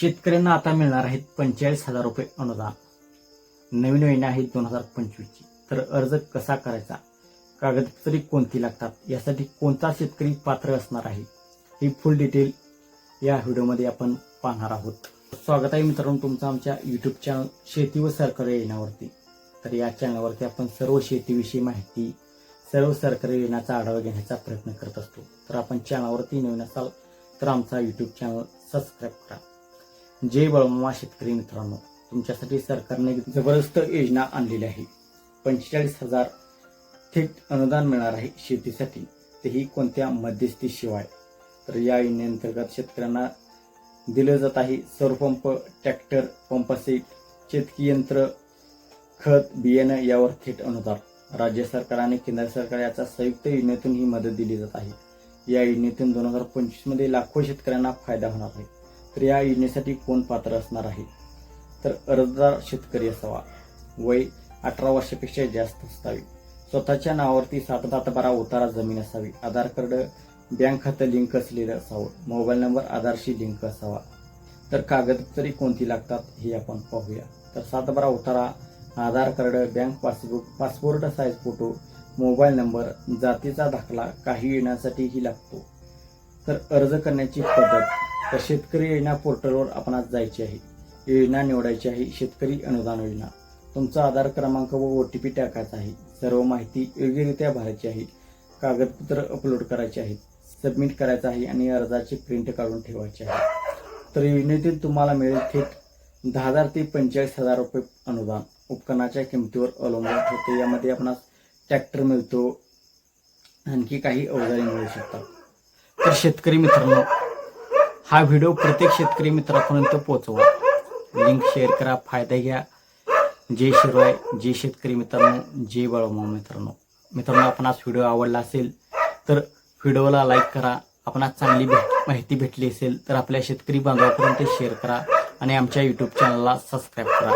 शेतकऱ्यांना आता मिळणार आहेत पंचेचाळीस हजार रुपये अनुदान. नवीन योजना आहे दोन हजार पंचवीसची. तर अर्ज कसा करायचा? कागदपत्रे कोणती लागतात? यासाठी कोणता शेतकरी पात्र असणार आहे? ही फुल डिटेल या व्हिडिओमध्ये आपण पाहणार आहोत. स्वागत आहे मित्रांनो तुमचं आमच्या युट्यूब चॅनल शेती व सरकारी योजनावरती. तर या चॅनलवरती आपण सर्व शेतीविषयी माहिती सर्व सरकारी योजनाचा आढावा घेण्याचा प्रयत्न करत असतो. तर आपण चॅनलवरती नवीन असाल तर आमचा युट्यूब चॅनल सबस्क्राईब करा. जय बळमा शेतकरी मित्रांनो तुमच्यासाठी सरकारने जबरदस्त योजना आणलेली आहे. पंचेचाळीस हजार थेट अनुदान मिळणार आहे शेतीसाठी तेही कोणत्या मध्यस्थीशिवाय तर या योजनेअंतर्गत शेतकऱ्यांना दिलं जात आहे सौरपंप ट्रॅक्टर पंपसेट शेतकी यंत्र खत बियाणं यावर थेट अनुदान. राज्य सरकार आणि केंद्र सरकार याचा संयुक्त योजनेतून ही मदत दिली जात आहे. या योजनेतून दोन हजार पंचवीसमध्ये लाखो शेतकऱ्यांना फायदा होणार आहे. तर या योजनेसाठी कोण पात्र असणार आहे? तर अर्जदार शेतकरी असावा. वय अठरा वर्षापेक्षा जास्त असावी. स्वतःच्या नावावरती सात दात बारा उतारा जमीन असावी. आधार कार्ड बँक खातं लिंक असलेलं असावं. मोबाईल नंबर आधारशी लिंक असावा. तर कागदपत्रे कोणती लागतात हे आपण पाहूया. तर सात बारा उतारा Aadhaar card bank passbook passport size photo mobile number जातीचा दाखला काही येण्यासाठीही लागतो. तर अर्ज करण्याची पद्धत तर शेतकरी योजना पोर्टलवर आपण आज जायची आहे. योजना निवडायची आहे शेतकरी अनुदान योजना. तुमचा आधार क्रमांक व ओ टी पी टाकायचा आहे. सर्व माहिती योग्यरित्या भरायची आहे. कागदपत्र अपलोड करायचे आहेत. सबमिट करायचं आहे आणि अर्जाची प्रिंट काढून ठेवायची आहे. तर योजनेतील तुम्हाला मिळेल थेट दहा हजार ते पंचेचाळीस हजार रुपये अनुदान. उपकरणाच्या किमतीवर अवलंबून होते यामध्ये आपणास ट्रॅक्टर मिळतो. आणखी काही अवजारे मिळू शकतात. तर शेतकरी मित्रांनो हा व्हिडिओ प्रत्येक शेतकरी मित्रापर्यंत पोहोचवा. लिंक शेअर करा फायदा घ्या. जय शिरवाय जय शेतकरी मित्रांनो जय बाळमा मित्रांनो. मित्रांनो आपणास व्हिडिओ आवडला असेल तर व्हिडिओला लाईक करा. आपणास चांगली भेट माहिती भेटली असेल तर आपल्या शेतकरी बांधवापर्यंत शेअर करा आणि आमच्या यूट्यूब चॅनलला सबस्क्राईब करा.